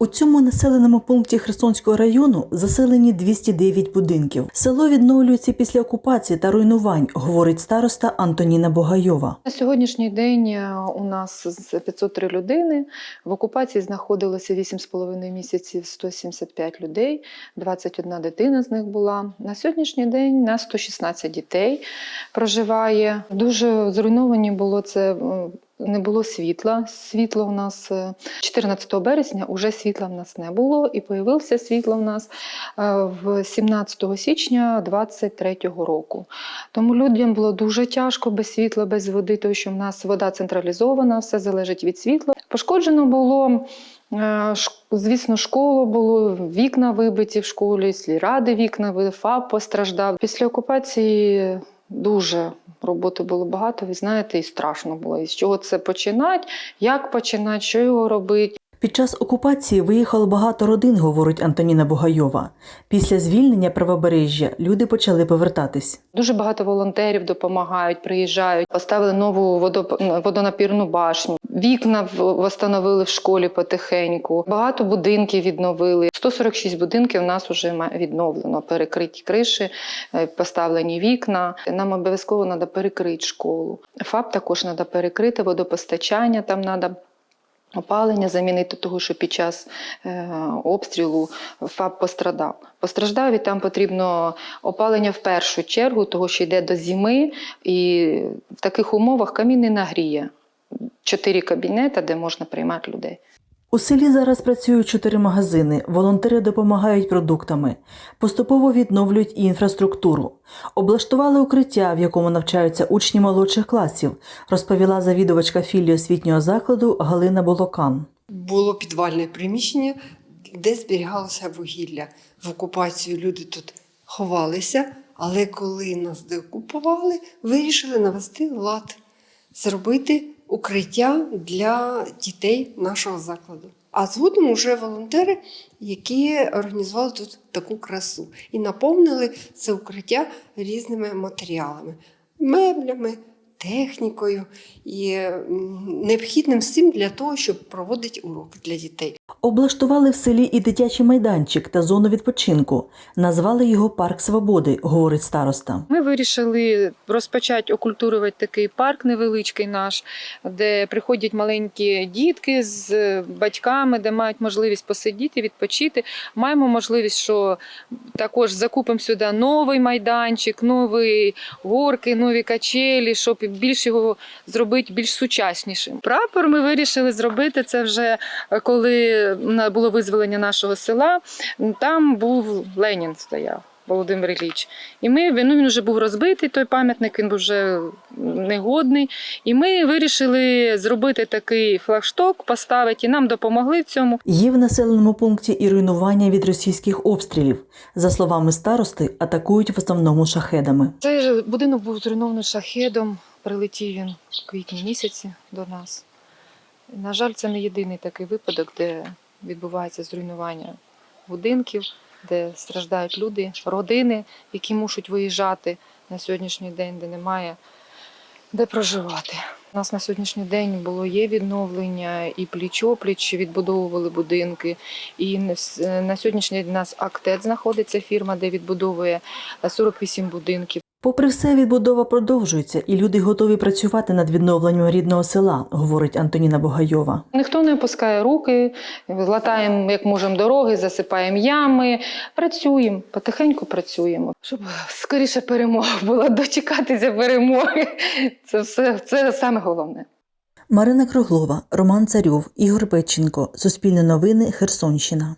У цьому населеному пункті Херсонського району заселені 209 будинків. Село відновлюється після окупації та руйнувань, говорить староста Антоніна Богайова. На сьогоднішній день е, у нас з 503 людини. В окупації знаходилося 8,5 місяців 175 людей, 21 дитина з них була. На сьогоднішній день нас 116 дітей проживає. Дуже зруйновані було це. Не було світла. Світло у нас е, 14 березня вже світла в нас не було, і появилося світло в нас е, в 17 січня 23 року. Тому людям було дуже тяжко без світла, без води, тому що в нас вода централізована, все залежить від світла. Пошкоджено було. е, Звісно, школу було, вікна вибиті в школі, сліради вікна, ФАП постраждав. Після окупації дуже роботи було багато, ви знаєте, і страшно було. І з чого це починати, як починати, що його робити. Під час окупації виїхало багато родин, говорить Антоніна Бугайова. Після звільнення правобережжя люди почали повертатись. Дуже багато волонтерів допомагають, приїжджають, поставили нову водонапірну башню. Вікна встановили в школі потихеньку. Багато будинків відновили. 146 будинків у нас вже відновлено. Перекриті криші, е, поставлені вікна. Нам обов'язково треба перекрити школу. ФАП також треба перекрити, водопостачання там треба. Опалення замінити, того, що під час е, обстрілу ФАП пострадав. Постраждав і там потрібно опалення в першу чергу, того, що йде до зими, і в таких умовах камін не нагріє. Чотири кабінети, де можна приймати людей. У селі зараз працюють чотири магазини. Волонтери допомагають продуктами, поступово відновлюють і інфраструктуру. Облаштували укриття, в якому навчаються учні молодших класів, розповіла завідувачка філії освітнього закладу Галина Болокан. було підвальне приміщення, де зберігалося вугілля. В окупацію люди тут ховалися, але коли нас деокупували, вирішили навести лад, зробити укриття для дітей нашого закладу. А згодом уже волонтери, які організували тут таку красу і наповнили це укриття різними матеріалами, меблями, технікою і необхідним всім для того, щоб проводити уроки для дітей. Облаштували в селі і дитячий майданчик та зону відпочинку. Назвали його Парк Свободи, говорить староста. Ми вирішили розпочати окультурувати такий парк невеличкий наш, де приходять маленькі дітки з батьками, де мають можливість посидіти, відпочити. Маємо можливість, що також закупимо сюди новий майданчик, нові горки, нові качелі, щоб більш його зробити більш сучаснішим. Прапор ми вирішили зробити це вже е, коли на- було визволення нашого села. Там був Ленін стояв. Володимир Ілліч. І ми, ну, він вже був розбитий, той пам'ятник, він був вже негодний. І ми вирішили зробити такий флагшток, поставити, і нам допомогли в цьому. Є в населеному пункті і руйнування від російських обстрілів. За словами старости, атакують в основному шахедами. Цей же будинок був зруйнований шахедом. Прилетів він в квітні місяці до нас. На жаль, це не єдиний такий випадок, де відбувається зруйнування будинків, де страждають люди, родини, які мушуть виїжджати на сьогоднішній день, де немає де проживати. У нас на сьогоднішній день було є відновлення і пліч-опліч відбудовували будинки. І на сьогоднішній день у нас Актет знаходиться фірма, де відбудовує 48 будинків. Попри все, відбудова продовжується, і люди готові працювати над відновленням рідного села, говорить Антоніна Богайова. Ніхто не опускає руки, латаємо як можемо дороги, засипаємо ями, працюємо, потихеньку працюємо. Щоб скоріше перемога була, дочекатися перемоги. Це все це саме головне. Марина Круглова, Роман Царьов, Ігор Петченко. Суспільне новини. Херсонщина.